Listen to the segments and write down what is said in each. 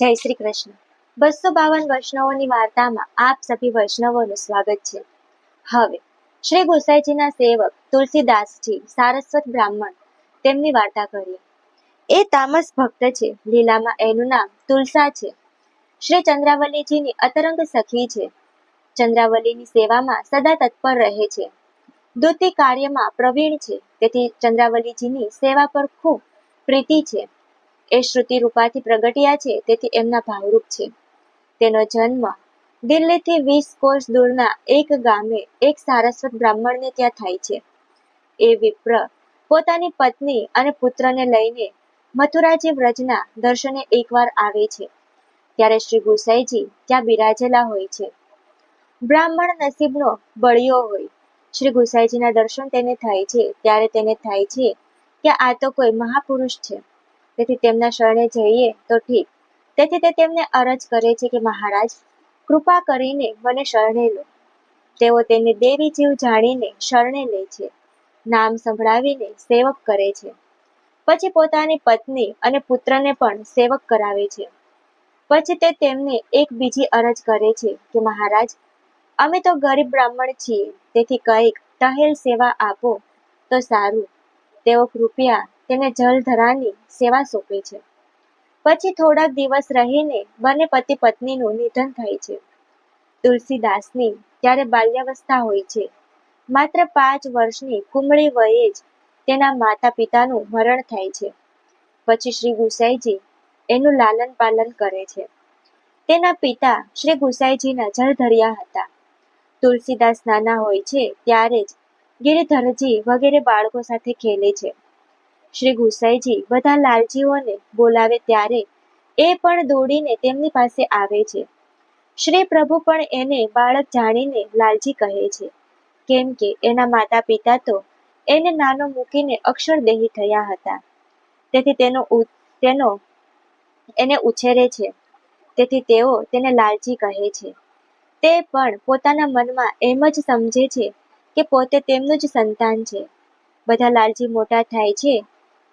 જય શ્રી કૃષ્ણ. બસો બાવન વૈષ્ણવોની વાર્તામાં આપ સભી વૈષ્ણવોનું સ્વાગત છે. હવે, શ્રી ગોસાઈજીના સેવક તુલસીદાસજી સારસ્વત બ્રાહ્મણ તેમની વાર્તા કરીએ. એ તામસ ભક્ત છે, લીલામાં એનું નામ તુલસા છે. શ્રી ચંદ્રાવલીજીની અતરંગ સખી છે. ચંદ્રાવલીની સેવામાં સદા તત્પર રહે છે. દૂતી કાર્યમાં પ્રવીણ છે. તેથી ચંદ્રાવલીજીની સેવા પર ખૂબ પ્રીતિ છે. એ શ્રુતિ રૂપાથી પ્રગટ્યા છે, તેથી એમના ભાવરૂપ છે. તેનો જન્મ દિલ્હીથી વીસ કોષ દૂરના એક ગામે એક સારસ્વત બ્રાહ્મણને ત્યાં થાય છે. એ વિપ્ર પોતાની પત્ની અને પુત્રને લઈને મથુરાજી વ્રજના દર્શને એકવાર આવે છે. ત્યારે શ્રી ગુસાઈજી ત્યાં બિરાજેલા હોય છે. બ્રાહ્મણ નસીબનો બળિયો હોય. શ્રી ગુસાઈજીના દર્શન તેને થાય છે, ત્યારે તેને થાય છે કે આ તો કોઈ મહાપુરુષ છે. તેથી તેમના શરણે જઈએ તો ઠીક. તેથી તે તેમને અરજ કરે છે કે મહારાજ, કૃપા કરીને મને શરણે લો. તેઓ તેને દેવી જીવ જાણીને શરણે લે છે, નામ સંભળાવીને સેવક કરે છે. પછી પોતાની પત્ની અને પુત્રને પણ સેવક કરાવે છે. પછી તે તેમને એક બીજી અરજ કરે છે કે મહારાજ, અમે તો ગરીબ બ્રાહ્મણ છીએ, તેથી કંઈક તહેલ સેવા આપો તો સારું. તેઓ કૃપયા તેને જલધરાની સેવા સોંપે છે. પછી થોડાક દિવસ રહીને બંને પતિ પત્નીનું નિધન થાય છે. તુલસીદાસની ત્યારે બાલ્યાવસ્થા હોય છે. માત્ર પાંચ વર્ષની કુમળી વયે જ તેના માતા પિતાનું મરણ થાય છે. પછી શ્રી ગુસાઈજી એનું લાલન પાલન કરે છે. તેના પિતા શ્રી ગુસાઈજીના જળધર્યા હતા. તુલસીદાસ નાના હોય છે ત્યારે જ ગિરિધરજી વગેરે બાળકો સાથે ખેલે છે. શ્રી ગુસાઈજી બધા લાલજીઓને બોલાવે ત્યારે એ પણ દોડીને તેમની પાસે આવે છે. શ્રી પ્રભુ પણ એને બાળક જાણીને લાલજી કહે છે. કેમ કે એના માતા પિતા તો એને નાનો મૂકીને અક્ષરદેહી થયા હતા. તેથી તેનો તેનો એને ઉછેરે છે. તેથી તેઓ તેને લાલજી કહે છે. તે પણ પોતાના મનમાં એમ જ સમજે છે કે પોતે તેમનું જ સંતાન છે. બધા લાલજી મોટા થાય છે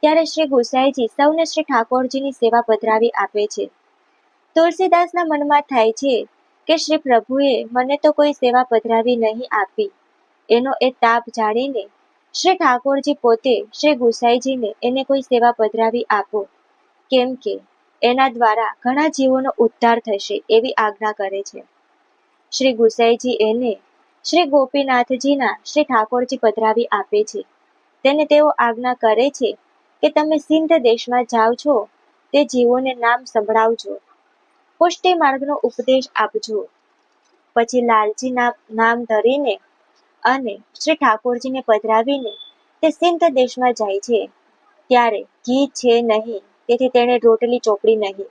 ત્યારે શ્રી ગુસાઈજી સૌને શ્રી ઠાકોરજીની સેવા પધરાવી આપે છે. તુલસીદાસના મનમાં થાય છે કે શ્રી પ્રભુએ મને તો કોઈ સેવા પધરાવી નહીં આપી. એનો એ તાપ જાણીને શ્રી ઠાકોરજી પોતે શ્રી ગુસાઈજીને એને કોઈ સેવા પધરાવી આપો. કેમ કે એના દ્વારા ઘણા જીવોનો ઉદ્ધાર થશે એવી આજ્ઞા કરે છે. શ્રી ગુસાઈજી એને શ્રી ગોપીનાથજીના શ્રી ઠાકોરજી પધરાવી આપે છે. તેને તેઓ આજ્ઞા કરે છે કે તમે સિંધ દેશમાં જાઓ છો, તે જીવોને નામ સંભળાવજો. પુષ્ટિ માર્ગનો ઉપદેશ આપજો. પછી લાલજી નામ ધરીને અને શ્રી ઠાકોરજીને પધરાવીને તે સિંધ દેશમાં જાય છે. ત્યારે ઘી છે નહીં, તેથી તેણે રોટલી ચોપડી નહીં.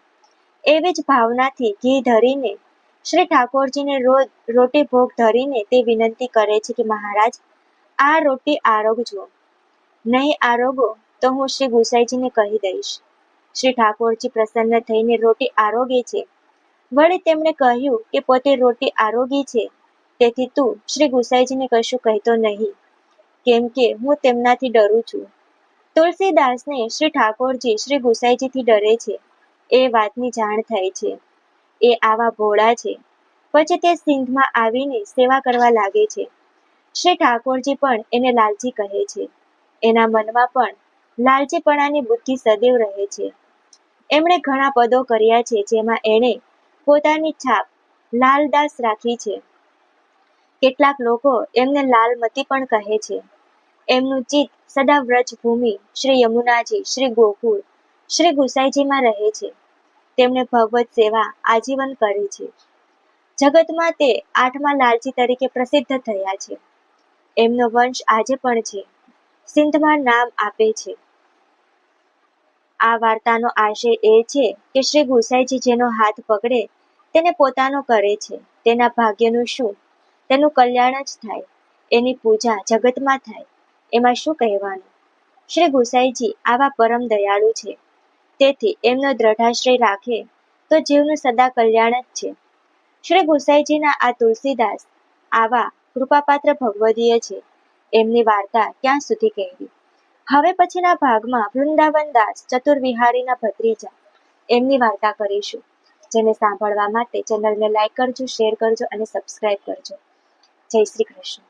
એવી જ ભાવનાથી ઘી ધરીને શ્રી ઠાકોરજીને રોજ રોટી ભોગ ધરીને તે વિનંતી કરે છે કે મહારાજ, આ રોટી આરોગજો. નહીં આરોગો તો હું શ્રી ગુસાઈજીને કહી દઈશ. શ્રી ઠાકોરજી પ્રસન્ન થઈને રોટી આરોગી છે. વળી તેમણે કહ્યું કે પોતે રોટી આરોગી છે. તેથી તું શ્રી ગુસાઈજીને કશું કહેતો નહીં. કેમ કે હું તેમનાથી ડરું છું. તુલસીદાસને શ્રી ઠાકોરજી શ્રી ગુસાઈજીથી ડરે છે. એ વાતની જાણ થાય છે. એ આવા ભોળા છે. પછી તે સિંધમાં આવીને સેવા કરવા લાગે છે. શ્રી ઠાકોરજી પણ એને લાલજી કહે છે. એના મનમાં પણ લાલચીપણાની બુદ્ધિ સદૈવ રહે છે. એમણે ઘણા પદો કર્યા છે, જેમાં એણે પોતાની છાપ લાલદાસ રાખી છે. કેટલાક લોકો એમને લાલમતી પણ કહે છે. એમનું ચિત્ત સદા વ્રજભૂમિ શ્રી યમુનાજી, શ્રી ગોકુળ, શ્રી ગુસાઈજીમાં રહે છે. તેમણે ભગવત સેવા આજીવન કરી છે. જગતમાં તે આઠમા લાલજી તરીકે પ્રસિદ્ધ થયા છે. એમનો વંશ આજે પણ છે. સિંધમાં નામ આપે છે. આ વાર્તાનો આશય એ છે કે શ્રી ગુસાઈજી જેનો હાથ પકડે, તેને પોતાનો કરે છે. તેના ભાગ્યનું શું? તેનું કલ્યાણ જ થાય. એની પૂજા જગતમાં થાય. એમાં શું કહેવાનું? શ્રી ગુસાઈજી આવા પરમ દયાળુ છે. તેથી એમનો દ્રઢાશ્રય રાખે તો જીવનું સદા કલ્યાણ જ છે. શ્રી ગુસાઈજીના આ તુલસીદાસ આવા કૃપાપાત્ર ભગવદીય છે. એમની વાર્તા ક્યાં સુધી કહેવી? હવે પછીના ભાગમાં વૃંદાવન દાસ ચતુર્વિહારીના ભત્રીજા એમની વાર્તા કરીશું. જેને સાંભળવા માટે ચેનલને લાઈક કરજો શેર કરજો અને સબસ્ક્રાઈબ કરજો. જય શ્રી કૃષ્ણ.